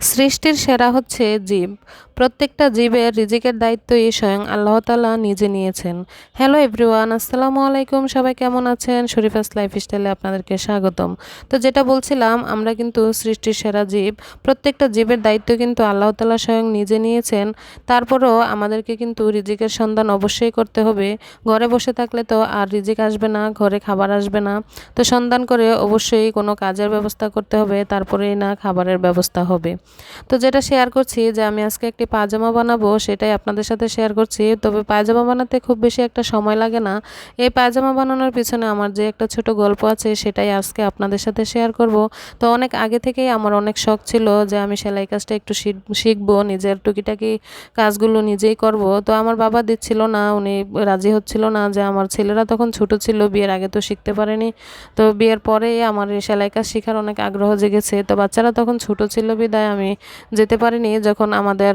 সৃষ্টির সেরা হচ্ছে জীব। প্রত্যেকটা জীবের রিজিকের দায়িত্বই স্বয়ং আল্লাহ তালা নিজে নিয়েছেন। হ্যালো এভরিওয়ান, আসসালামু আলাইকুম। সবাই কেমন আছেন? শরীফাস লাইফস্টাইলে আপনাদেরকে স্বাগতম। তো যেটা বলছিলাম, আমরা কিন্তু সৃষ্টির সেরা জীব, প্রত্যেকটা জীবের দায়িত্ব কিন্তু আল্লাহ তালা স্বয়ং নিজে নিয়েছেন। তারপরও আমাদেরকে কিন্তু রিজিকের সন্ধান অবশ্যই করতে হবে। ঘরে বসে থাকলে তো আর রিজিক আসবে না, ঘরে খাবার আসবে না। তো সন্ধান করে অবশ্যই কোনো কাজের ব্যবস্থা করতে হবে, তারপরেই না খাবারের ব্যবস্থা হবে। তো যেটা শেয়ার করছি যে আমি আজকে একটি পায়জামা বানাবো সেটাই আপনাদের সাথে শেয়ার করছি। তবে পায়জামা বানাতে খুব বেশি একটা সময় লাগে না। এই পায়জামা বানানোর পিছনে আমার যে একটা ছোট গল্প আছে সেটাই আজকে আপনাদের সাথে শেয়ার করব। তো অনেক আগে থেকেই আমার অনেক শখ ছিল যে আমি সেলাই কাজটা একটু শিখব, নিজের টুকিটাকি কাজগুলো নিজেই করব। তো আমার বাবা দিচ্ছিল না, উনি রাজি হচ্ছিল না যে আমার ছেলেরা তখন ছোট ছিল, বিয়ের আগে তো শিখতে পারেনি। তো বিয়ের পরে আমার সেলাই কাজ শেখার অনেক আগ্রহ জেগেছে। তো বাচ্চারা তখন ছোট ছিল বিদায়, আমি যেতে পারিনি। যখন আমাদের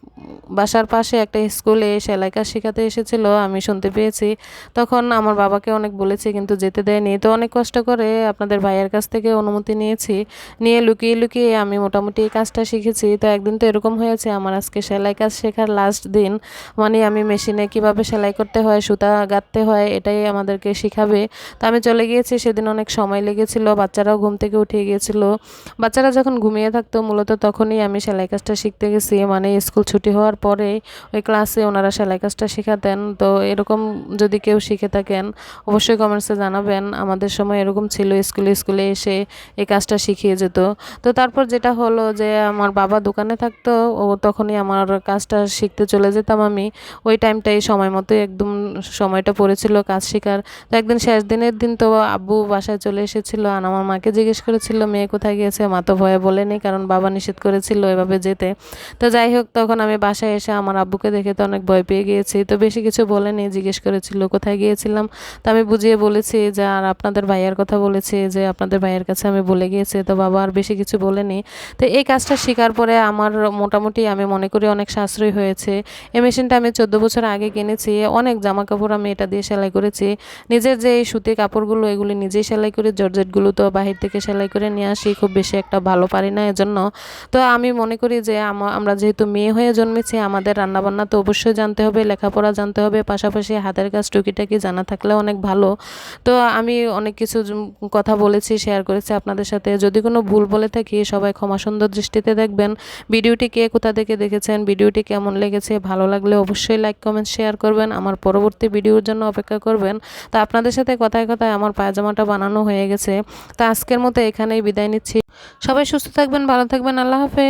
বাসার পাশে একটা স্কুলে সেলাই কাজ শেখাতে এসেছিল, আমি শুনতে পেয়েছি। তখন আমার বাবাকে অনেক বলেছি, কিন্তু যেতে দেয়নি। তো অনেক কষ্ট করে আপনাদের ভাইয়ের কাছ থেকে অনুমতি নিয়েছি। নিয়ে লুকিয়ে লুকিয়ে আমি মোটামুটি এই কাজটা শিখেছি। তো একদিন তো এরকম হয়েছে, আমার আজকে সেলাই কাজ শেখার লাস্ট দিন। মানে আমি মেশিনে কীভাবে সেলাই করতে হয়, সুতা গাঁথতে হয়, এটাই আমাদেরকে শিখাবে। তো আমি চলে গিয়েছি, সেদিন অনেক সময় লেগেছিল, বাচ্চারাও ঘুম থেকে উঠে গিয়েছিল। বাচ্চারা যখন ঘুমিয়ে থাকতো, মূলত তখনই আমি সেলাই কাজটা শিখতে গেছি। মানে স্কুল ছুটি হওয়ার পরে ওই ক্লাসে ওনারা সেলাই কাজটা শেখাতেন। তো এরকম যদি কেউ শিখে থাকেন, অবশ্যই কমেন্টসে জানাবেন। আমাদের সময় এরকম ছিল স্কুলে স্কুলে এসে এই কাজটা শিখিয়ে যেত। তো তারপর যেটা হলো যে, আমার বাবা দোকানে থাকতো, ও তখনই আমার কাজটা শিখতে চলে যেতাম আমি। ওই টাইমটাই সময় মতো একদম সময়টা পড়েছিল কাজ শেখার তো একদিন শেষ দিনের দিন তো আব্বু বাসায় চলে এসেছিল আর আমার মাকে জিজ্ঞেস করেছিল, মেয়ে কোথায় গিয়েছে? মা তো ভয়ে বলেনি, কারণ বাবা নিষেধ করেছিল এভাবে যেতে। তো যাই হোক, তখন আমি বাসায় এসে আমার আব্বুকে দেখে তো অনেক ভয় পেয়ে গিয়েছি। তো বেশি কিছু বলেনি, জিজ্ঞেস করেছিল, কোথায় গিয়েছিলাম? তো আমি বুঝিয়ে বলেছি যে, আর আপনাদের ভাইয়ের কথা বলেছি যে, আপনাদের ভাইয়ের কাছে আমি বলে গিয়েছি। তো বাবা আর বেশি কিছু বলেনি। তো এই কাজটা শেখার পরে আমার মোটামুটি আমি মনে করি অনেক সাশ্রয় হয়েছে। এই মেশিনটা আমি চোদ্দ বছর আগে কিনেছি, অনেক জামা কাপড় আমি এটা দিয়ে সেলাই করেছি। নিজের যে এই সুতি কাপড়গুলো, এগুলি নিজেই সেলাই করি জর্জেটগুলো তো বাহির থেকে সেলাই করে নিয়ে আসি, খুব বেশি একটা ভালো পারি না এজন্য। তো আমি মনে করি যে আমরা যেহেতু মেয়ে হয়ে জন্মেছি, আমাদের রান্নাবান্না তো অবশ্যই জানতে হবে, লেখাপড়া জানতে হবে, পাশাপাশি হাতের কাজ টুকিটাকি জানা থাকলে অনেক ভালো। তো আমি অনেক কিছু কথা বলেছি শেয়ার করেছি আপনাদের সাথে। যদি কোনো ভুল বলে থাকি, সবাই ক্ষমা সুন্দর দৃষ্টিতে দেখবেন। ভিডিওটি কে কোথা থেকে দেখেছেন, ভিডিওটি কেমন লেগেছে, ভালো লাগলে অবশ্যই লাইক কমেন্ট শেয়ার করবেন। আমার পরবর্তী ভিডিওর জন্য অপেক্ষা করবেন। তো আপনাদের সাথে কথায় কথায় আমার পায়জামাটা বানানো হয়ে গেছে। তা আজকের মতো এখানেই বিদায় নিচ্ছি। সবাই সুস্থ থাকবেন, ভালো থাকবেন, আল্লাহ হাফেজ।